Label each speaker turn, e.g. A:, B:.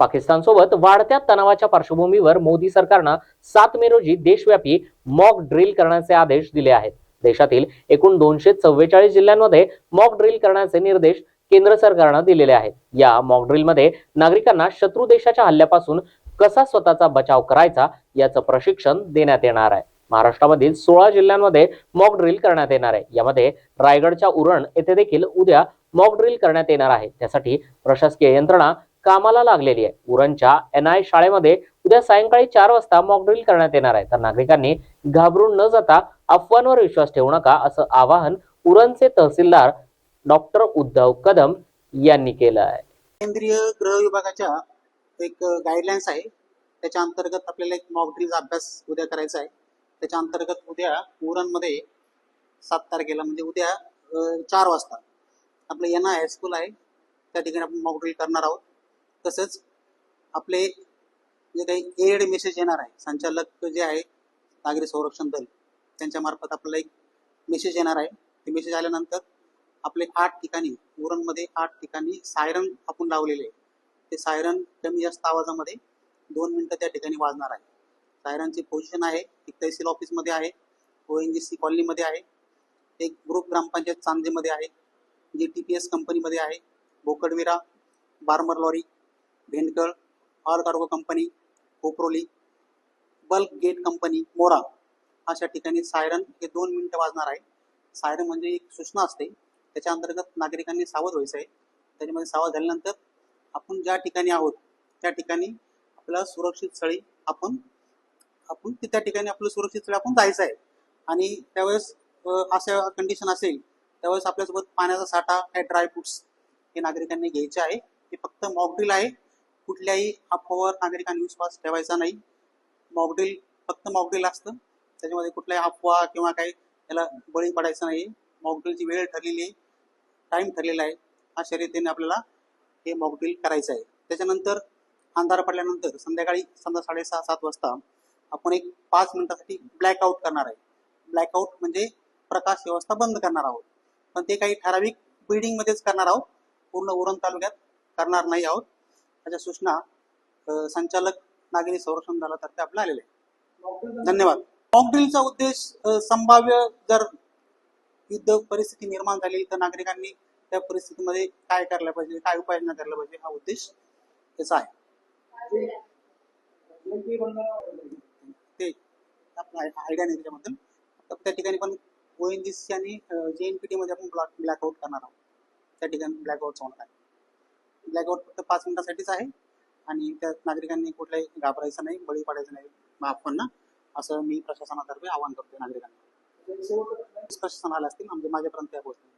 A: पाकिस्तानसोबत वाढत्या तणावाच्या पार्श्वभूमीवर मोदी सरकारनं सात मे रोजी देशव्यापी मॉक ड्रिल करण्याचे आदेश दिले आहेत. देशातील एकूण दोनशे चव्वेचाळीस जिल्ह्यांमध्ये मॉक ड्रिल करण्याचे निर्देश केंद्र सरकारनं दिलेले आहेत. या मॉक ड्रिलमध्ये नागरिकांना शत्रू देशाच्या हल्ल्यापासून कसा स्वतःचा बचाव करायचा याचं प्रशिक्षण देण्यात येणार आहे. महाराष्ट्रामधील सोळा जिल्ह्यांमध्ये मॉक ड्रिल करण्यात येणार आहे. यामध्ये रायगडच्या उरण येथे देखील उद्या मॉक ड्रिल करण्यात येणार आहे. त्यासाठी प्रशासकीय यंत्रणा कामाला लागलेली आहे. उरणच्या एन आय शाळेमध्ये उद्या सायंकाळी चार वाजता मॉक ड्रिल करण्यात येणार आहे. तर नागरिकांनी घाबरून न जाता अफवांवर विश्वास ठेवू नका असं आवाहन उरणचे तहसीलदार डॉक्टर उद्धव कदम यांनी केलं आहे.
B: केंद्रीय गृह विभागाच्या एक गाईडलाईन्स आहे. त्याच्या अंतर्गत आपल्याला एक मॉकड्रिलचा अभ्यास उद्या करायचा आहे. त्याच्या अंतर्गत उद्या उरणमध्ये सात तारखेला म्हणजे उद्या चार वाजता आपलं एन आय हायस्कूल आहे. त्या ठिकाणी आपण मॉकड्रिल करणार आहोत. तसंच आपले जे काही एड मेसेज येणार आहे संचालक जे आहे नागरी संरक्षण दल त्यांच्यामार्फत आपल्याला एक मेसेज येणार आहे. ते मेसेज आल्यानंतर आपले आठ ठिकाणी उरणमध्ये आठ ठिकाणी सायरन आपण लावलेले आहे ते सायरन कमी जास्त आवाजामध्ये दोन मिनटं त्या ठिकाणी वाजणार आहे. सायरनची पोझिशन आहे एक तहसील ऑफिसमध्ये आहे ओ एन जी सी कॉलनीमध्ये आहे एक ग्रुप ग्रामपंचायत चांदेमध्ये आहे जी टी पी एस कंपनीमध्ये आहे Bokadvira Barmer lorry भेंदकळ all cargo company Koproli bulk gate company Mora अशा ठिकाणी सायरन हे दोन मिनिटं वाजणार आहे. सायरन म्हणजे एक सूचना असते. त्याच्या अंतर्गत नागरिकांनी सावध व्हायचं आहे. त्याच्यामध्ये सावध झाल्यानंतर आपण ज्या ठिकाणी आहोत त्या ठिकाणी आपल्याला सुरक्षित स्थळी आपण आपण त्या ठिकाणी आपलं सुरक्षित स्थळी आपण जायचं आहे. आणि त्यावेळेस असं कंडिशन असेल त्यावेळेस आपल्यासोबत पाण्याचा साठा काय ड्रायफ्रुट्स हे नागरिकांनी घ्यायचे आहे. हे फक्त मॉकड्रिल आहे. कुठल्याही अफवावर नागरिकांनी विश्वास ठेवायचा नाही. मॉकड्रिल फक्त मॉकड्रिल असतं. त्याच्यामध्ये कुठल्याही अफवा किंवा काही त्याला बळी पडायचं नाही मॉकड्रिलची वेळ ठरलेली आहे. टाईम ठरलेला आहे. अशा रीतीने आपल्याला हे मॉकड्रिल करायचं आहे. त्याच्यानंतर अंधार पडल्यानंतर संध्याकाळी समजा साडेसहा सात वाजता आपण एक पाच मिनिटासाठी ब्लॅकआउट करणार आहे. ब्लॅकआउट म्हणजे प्रकाश व्यवस्था बंद करणार आहोत. पण ते काही ठराविक बिल्डिंगमध्येच करणार आहोत. पूर्ण उरण तालुक्यात करणार नाही आहोत. त्याच्या सूचना संचालक नागरी संरक्षण दलातर्फे आपल्या आलेले आहे धन्यवाद. मॉकड्रिलचा उद्देश संभाव्य जर युद्ध परिस्थिती निर्माण झाली तर नागरिकांनी त्या परिस्थितीमध्ये काय करायला पाहिजे काय उपाययोजना करायला पाहिजे हा उद्देश त्याचा आहे. ते आपला आयडिया नाही त्याच्याबद्दल. त्या ठिकाणी पण ओ एन जी सी आणि जे एन पी मध्ये आपण ब्लॅक ब्लॅकआउट करणार आहोत. त्या ठिकाणी ब्लॅकआउट होणार आहे. ब्लॅकआउट फक्त पाच मिनिटासाठीच आहे. आणि त्या नागरिकांनी कुठलाही घाबरायचं नाही बळी पडायचं नाही आपण असं मी प्रशासनातर्फे आवाहन करतो नागरिकांना. प्रशासन आलं असतील म्हणजे माझ्यापर्यंत त्या गोष्टी